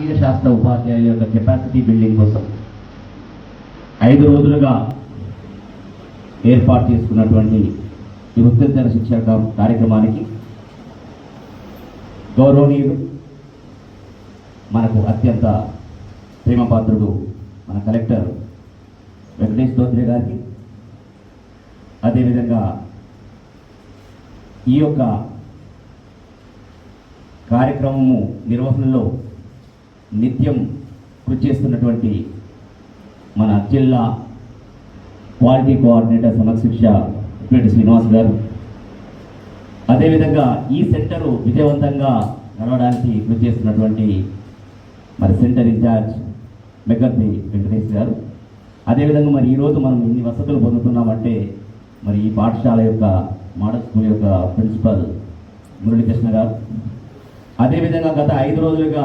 సాంఘిక శాస్త్ర ఉపాధ్యాయుల యొక్క కెపాసిటీ బిల్డింగ్ కోసం ఐదు రోజులుగా ఏర్పాటు చేసుకున్నటువంటి ఈ శిక్షక శిక్షణ కార్యక్రమానికి గౌరవనీయులు మనకు అత్యంత ప్రేమపాత్రుడు మన కలెక్టర్ వెంకటేష్ దోత్రే గారికి. అదేవిధంగా ఈ యొక్క కార్యక్రమము నిర్వహణలో నిత్యం కృషి చేస్తున్నటువంటి మన జిల్లా క్వాలిటీ కోఆర్డినేటర్ సమశిక్ష ఇప్పటి శ్రీనివాస్ గారు. అదేవిధంగా ఈ సెంటరు విజయవంతంగా నడవడానికి కృషి చేస్తున్నటువంటి మరి సెంటర్ ఇన్ఛార్జ్ మెగర్తి వెంకటేష్ గారు. అదేవిధంగా మరి ఈరోజు మనం ఇన్ని వసతులు పొందుతున్నామంటే మరి ఈ పాఠశాల యొక్క మోడల్ స్కూల్ యొక్క ప్రిన్సిపల్ మురళీకృష్ణ గారు. అదేవిధంగా గత ఐదు రోజులుగా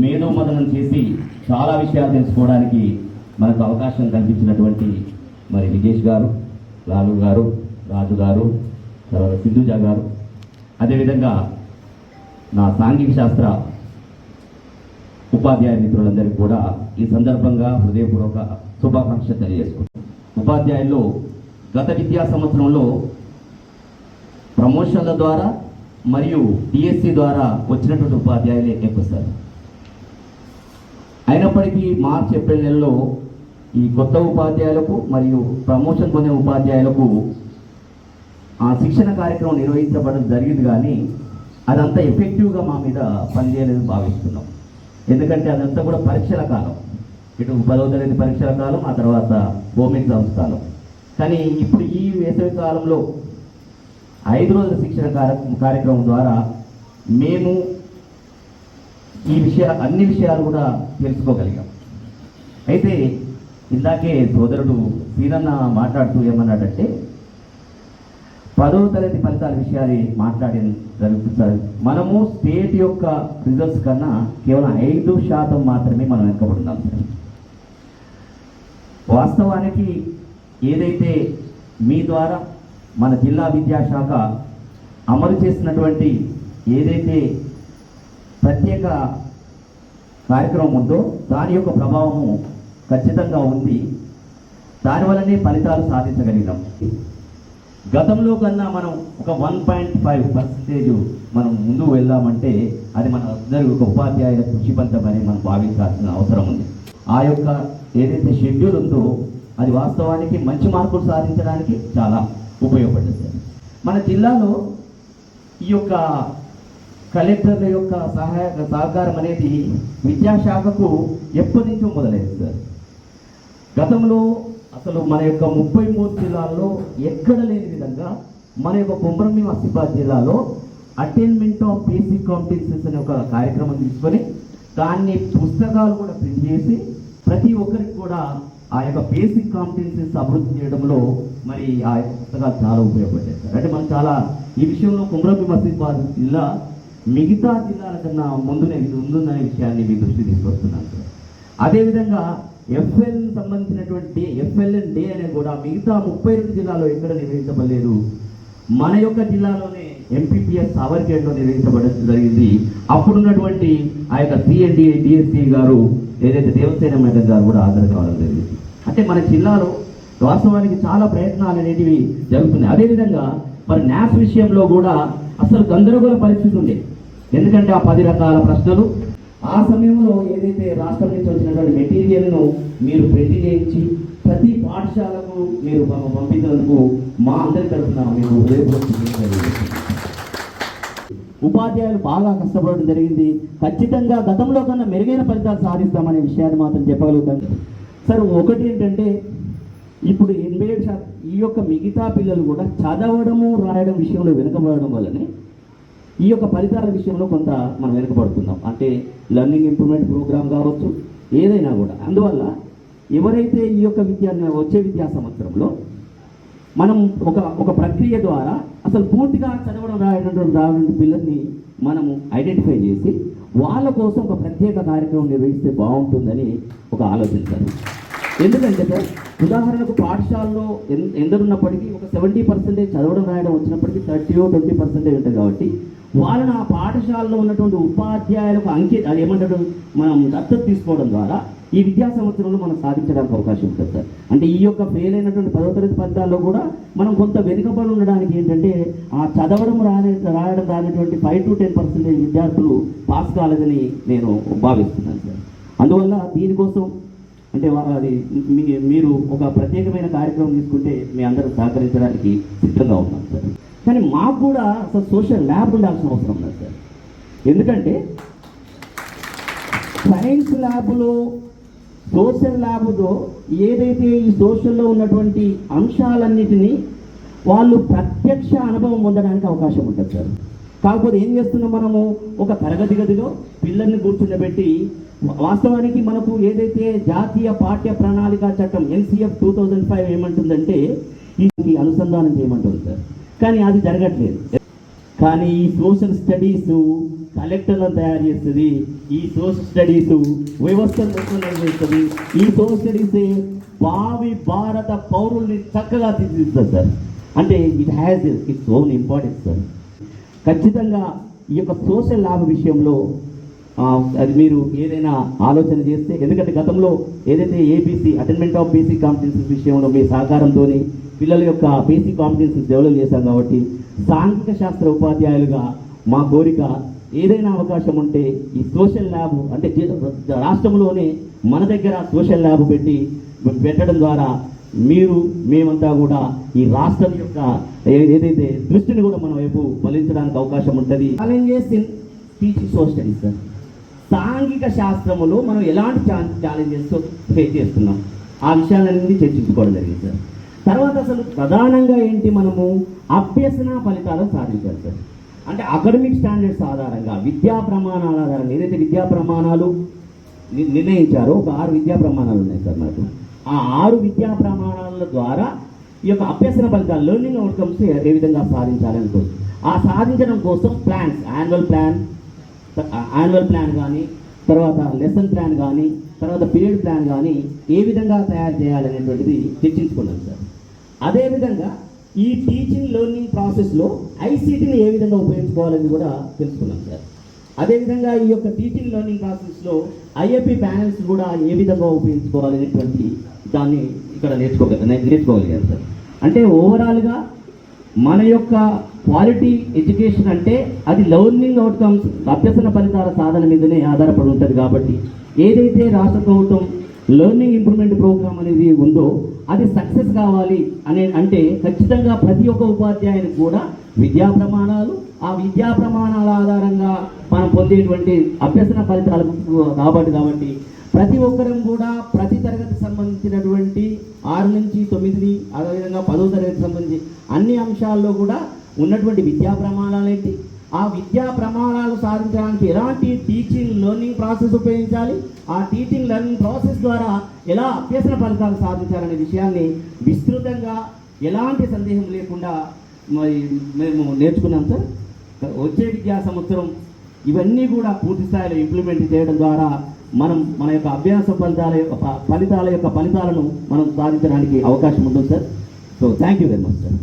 మేధోమదనం చేసి చాలా విషయాలు తెలుసుకోవడానికి మనకు అవకాశం కల్పించినటువంటి మరి విజేష్ గారు లాలు గారు రాజు గారు తర్వాత సింధుజ గారు. అదేవిధంగా నా సాంఘిక శాస్త్ర ఉపాధ్యాయ మిత్రులందరికీ కూడా ఈ సందర్భంగా హృదయపూర్వక శుభాకాంక్ష తెలియజేసుకుంటాం ఉపాధ్యాయుల్లో గత విద్యా సంవత్సరంలో ప్రమోషన్ల ద్వారా మరియు డిఎస్సి ద్వారా వచ్చినటువంటి ఉపాధ్యాయులే ఎక్కువ సార్ అయినప్పటికీ మార్చ్ ఏప్రిల్ నెలలో ఈ కొత్త ఉపాధ్యాయులకు మరియు ప్రమోషన్ పొందిన ఉపాధ్యాయులకు ఆ శిక్షణ కార్యక్రమం నిర్వహించబడడం జరిగింది కానీ అదంతా ఎఫెక్టివ్గా మా మీద పనిచేయలేదు భావిస్తున్నాం. ఎందుకంటే అదంతా కూడా పరీక్షల కాలం. ఇటు పదవ తరగతి పరీక్షల కాలం ఆ తర్వాత హోమ్ ఎగ్జామ్స్ కాలం. కానీ ఇప్పుడు ఈ వేసవి కాలంలో ఐదు రోజుల శిక్షణ కార్యక్రమం ద్వారా మేము ఈ విషయ అన్ని విషయాలు కూడా తెలుసుకోగలిగాం. అయితే ఇందాకే సోదరుడు వీరన్న మాట్లాడుతూ ఏమన్నాడంటే పదో తరగతి ఫలితాల విషయాలే మాట్లాడే జరుగుతుంది మనము స్టేట్ యొక్క రిజల్ట్స్ కన్నా కేవలం ఐదు శాతం మాత్రమే మనం వెనుకబడున్నాం సార్. వాస్తవానికి ఏదైతే మీ ద్వారా మన జిల్లా విద్యాశాఖ అమలు చేసినటువంటి ఏదైతే ప్రత్యేక కార్యక్రమం ఉందో దాని యొక్క ప్రభావము ఖచ్చితంగా ఉంది. దానివల్లనే ఫలితాలు సాధించగలిగినాం. గతంలో కన్నా మనం ఒక వన్ పాయింట్ ఫైవ్ పర్సెంటేజ్ మనం ముందుకు వెళ్దామంటే అది మన అందరి ఒక ఉపాధ్యాయుల కృషి ఫలితమని మనం భావించాల్సిన అవసరం ఉంది. ఆ యొక్క ఏదైతే షెడ్యూల్ ఉందో అది వాస్తవానికి మంచి మార్కులు సాధించడానికి చాలా ఉపయోగపడుతుంది మన జిల్లాలో ఈ యొక్క కలెక్టర్ల యొక్క సహాయ సహకారం అనేది విద్యాశాఖకు ఎప్పటి నుంచో మొదలైంది సార్. గతంలో అసలు మన యొక్క ముప్పై మూడు జిల్లాల్లో ఎక్కడ లేని విధంగా మన యొక్క కుమ్రమి ఆసిఫాబాద్ జిల్లాలో అటైన్మెంట్ ఆఫ్ బేసిక్ కాంపిటెన్సెస్ అనే ఒక కార్యక్రమం తీసుకొని దాన్ని పుస్తకాలు కూడా ప్రింట్ చేసి ప్రతి ఒక్కరికి కూడా ఆ యొక్క బేసిక్ కాంపిటెన్సెస్ అభివృద్ధి చేయడంలో మరి ఆ యొక్క పుస్తకాలు చాలా ఉపయోగపడ్డాయి సార్. అంటే మనం చాలా ఈ విషయంలో కుమ్రమి మసీబాద్ జిల్లా మిగతా జిల్లాల కన్నా ముందునే ఇది ఉందనే విషయాన్ని మీ దృష్టి తీసుకొస్తున్నాను సార్. అదేవిధంగా ఎఫ్ఎల్ సంబంధించినటువంటి డే ఎఫ్ఎల్ఎన్ డే అనేది కూడా మిగతా ముప్పై రెండు జిల్లాలో ఎక్కడ నిర్వహించబడలేదు. మన యొక్క జిల్లాలోనే ఎంపీపీఎస్ సావర్గేట్లో నిర్వహించబడడం జరిగింది. అప్పుడున్నటువంటి ఆ యొక్క సిఎన్డిఏ డిఎస్సి గారు ఏదైతే దేవసేన మేడం గారు కూడా హాజరు కావడం జరిగింది. అంటే మన జిల్లాలో వాస్తవానికి చాలా ప్రయత్నాలు అనేటివి జరుగుతున్నాయి. అదేవిధంగా మరి న్యాస్ విషయంలో కూడా అసలు గందరగోళ పరిస్థితి ఉంది. ఎందుకంటే ఆ పది రకాల ప్రశ్నలు ఆ సమయంలో ఏదైతే రాష్ట్రం నుంచి వచ్చినటువంటి మెటీరియల్ను మీరు ప్రింట్ చేయించి ప్రతి పాఠశాలకు మీరు పంపించినందుకు మా అందరి తరఫున మీకు ఉపాధ్యాయులు బాగా కష్టపడడం జరిగింది. ఖచ్చితంగా గతంలో కన్నా మెరుగైన ఫలితాలు సాధిస్తామనే విషయాన్ని మాత్రం చెప్పగలుగుతాం. సార్ ఒకటి ఏంటంటే ఇప్పుడు ఎనభై ఏడు శాతం ఈ యొక్క మిగతా పిల్లలు కూడా చదవడము రాయడం విషయంలో వెనుకబడడం వల్లనే ఈ యొక్క ఫలితాల విషయంలో కొంత మనం వెనుకబడుతున్నాం. అంటే లర్నింగ్ ఇంప్రూవ్మెంట్ ప్రోగ్రామ్ కావచ్చు ఏదైనా కూడా. అందువల్ల ఎవరైతే ఈ యొక్క విద్యా వచ్చే విద్యా సంవత్సరంలో మనం ఒక ఒక ప్రక్రియ ద్వారా అసలు పూర్తిగా చదవడం రాయడం రావడం పిల్లల్ని మనము ఐడెంటిఫై చేసి వాళ్ళ కోసం ఒక ప్రత్యేక కార్యక్రమం నిర్వహిస్తే బాగుంటుందని ఒక ఆలోచించారు ఎందుకంటే సార్ ఉదాహరణకు పాఠశాలలో ఎన్- ఎందరున్నప్పటికీ ఒక సెవెంటీ పర్సెంటేజ్ చదవడం రాయడం వచ్చినప్పటికీ థర్టీ ట్వంటీ పర్సెంటేజ్ ఉంటుంది కాబట్టి వాళ్ళని ఆ పాఠశాలలో ఉన్నటువంటి ఉపాధ్యాయులకు అంకి అది ఏమంటారు మనం దత్తత తీసుకోవడం ద్వారా ఈ విద్యా సంవత్సరంలో మనం సాధించడానికి అవకాశం ఉంటుంది సార్. అంటే ఈ యొక్క ఫెయిల్ అయినటువంటి పదవ తరగతి ఫలితాల్లో కూడా మనం కొంత వెనుకబడి ఉండడానికి ఏంటంటే ఆ చదవడం రాని రాయడం రానటువంటి ఫైవ్ టు టెన్ పర్సెంటేజ్ విద్యార్థులు పాస్ కాలేదని నేను భావిస్తున్నాను సార్. అందువల్ల దీనికోసం అంటే అది మీ- మీరు ఒక ప్రత్యేకమైన కార్యక్రమం తీసుకుంటే మీ అందరూ సహకరించడానికి సిద్ధంగా ఉన్నాం సార్. కానీ మాకు కూడా అసలు సోషల్ ల్యాబ్ ఉండాల్సిన అవసరం ఉంది సార్. ఎందుకంటే సైన్స్ ల్యాబ్లో సోషల్ ల్యాబ్లో ఏదైతే ఈ సోషల్లో ఉన్నటువంటి అంశాలన్నిటినీ వాళ్ళు ప్రత్యక్ష అనుభవం పొందడానికి అవకాశం ఉంటుంది సార్. కాకపోతే ఏం చేస్తున్నాం మనము? ఒక తరగతి గదిలో పిల్లల్ని కూర్చుండబెట్టి వాస్తవానికి మనకు ఏదైతే జాతీయ పాఠ్య ప్రణాళిక చట్టం ఎన్సిఎఫ్ టూ థౌజండ్ ఫైవ్ ఏమంటుందంటే ఇది అనుసంధానం చేయమంటుంది సార్. కానీ అది జరగట్లేదు. కానీ ఈ సోషల్ స్టడీస్ కలెక్టర్లను తయారు చేస్తుంది ఈ సోషల్ స్టడీస్ వ్యవస్థను చేస్తుంది. ఈ సోషల్ స్టడీస్ భావి భారత పౌరుల్ని చక్కగా తీర్చిదిద్దుతుంది సార్. అంటే it has its own importance sir. ఖచ్చితంగా ఈ యొక్క సోషల్ లాభ విషయంలో అది మీరు ఏదైనా ఆలోచన చేస్తే ఎందుకంటే గతంలో ఏదైతే ABC attainment of basic competencies విషయంలో మీ సహకారంతోని పిల్లల యొక్క బేసిక్ కాంపిటెన్సెస్ డెవలప్ చేశాం కాబట్టి సాంఘిక శాస్త్ర ఉపాధ్యాయులుగా మా కోరిక ఏదైనా అవకాశం ఉంటే ఈ సోషల్ ల్యాబ్ అంటే రాష్ట్రంలోనే మన దగ్గర సోషల్ ల్యాబ్ పెట్టి పెట్టడం ద్వారా మీరు మేమంతా కూడా ఈ రాష్ట్రం యొక్క ఏదైతే దృష్టిని కూడా మన వైపు మళ్ళించడానికి అవకాశం ఉంటుంది. Challenges in teaching social studies sir సాంఘిక శాస్త్రములో మనం ఎలాంటి ఛాలెంజెస్ ఫేస్ చేస్తున్నాం? ఆ విషయాలన్నీ చర్చించుకోవడం జరిగింది సార్. తర్వాత అసలు ప్రధానంగా ఏంటి మనము? అభ్యసన ఫలితాలు సాధించాలి సార్. అంటే అకాడమిక్ స్టాండర్డ్స్ ఆధారంగా విద్యా ప్రమాణాల ఆధారంగా ఏదైతే విద్యా ప్రమాణాలు ని- నిర్ణయించారో ఒక ఆరు విద్యా ప్రమాణాలు ఉన్నాయి సార్ మనకు. ఆ ఆరు విద్యా ప్రమాణాల ద్వారా ఈ యొక్క అభ్యసన ఫలితాలు లెర్నింగ్ అవుట్కమ్స్ ఏ విధంగా సాధించాలని ఆ సాధించడం కోసం plans annual plan annual plan కానీ తర్వాత లెసన్ ప్లాన్ కానీ తర్వాత పీరియడ్ ప్లాన్ కానీ ఏ విధంగా తయారు చేయాలనేటువంటిది చర్చించుకున్నాం సార్. అదేవిధంగా ఈ టీచింగ్ లెర్నింగ్ ప్రాసెస్లో ఐసీటీని ఏ విధంగా ఉపయోగించుకోవాలని కూడా తెలుసుకున్నాం సార్. అదేవిధంగా ఈ యొక్క టీచింగ్ లెర్నింగ్ ప్రాసెస్లో ఐఎపి ప్యానల్స్ కూడా ఏ విధంగా ఉపయోగించుకోవాలనేటువంటి దాన్ని ఇక్కడ నేర్చుకోగల నేర్చుకోగలిగాను సార్. అంటే ఓవరాల్గా మన యొక్క క్వాలిటీ ఎడ్యుకేషన్ అంటే అది లెర్నింగ్ అవుట్కమ్స్ అభ్యసన ఫలితాల సాధన మీదనే ఆధారపడి ఉంటుంది కాబట్టి ఏదైతే రాష్ట్ర ప్రభుత్వం లెర్నింగ్ ఇంప్రూవ్మెంట్ ప్రోగ్రామ్ అనేది ఉందో అది సక్సెస్ కావాలి అనే అంటే ఖచ్చితంగా ప్రతి ఒక్క ఉపాధ్యాయునికి కూడా విద్యా ప్రమాణాలు ఆ విద్యా ప్రమాణాల ఆధారంగా మనం పొందేటువంటి అభ్యసన ఫలితాలు కాబట్టి కాబట్టి ప్రతి ఒక్కరం కూడా ప్రతి తరగతి సంబంధించి సంబంధించినటువంటి ఆరు నుంచి తొమ్మిది అదేవిధంగా పదో తరగతి సంబంధించి అన్ని అంశాల్లో కూడా ఉన్నటువంటి విద్యా ప్రమాణాలు ఏంటి? ఆ విద్యా ప్రమాణాలు సాధించడానికి ఎలాంటి టీచింగ్ లెర్నింగ్ ప్రాసెస్ ఉపయోగించాలి? ఆ టీచింగ్ లెర్నింగ్ ప్రాసెస్ ద్వారా ఎలా అభ్యసన ఫలితాలు సాధించాలనే విషయాన్ని విస్తృతంగా ఎలాంటి సందేహం లేకుండా మరి మేము నేర్చుకున్నాం సార్. వచ్చే విద్యా సంవత్సరం ఇవన్నీ కూడా పూర్తి స్థాయిలో ఇంప్లిమెంట్ చేయడం ద్వారా మనం మన యొక్క అభ్యాస ఫలితాల యొక్క ఫలితాల యొక్క ఫలితాలను మనం సాధించడానికి అవకాశం ఉంటుంది sir so thank you very much sir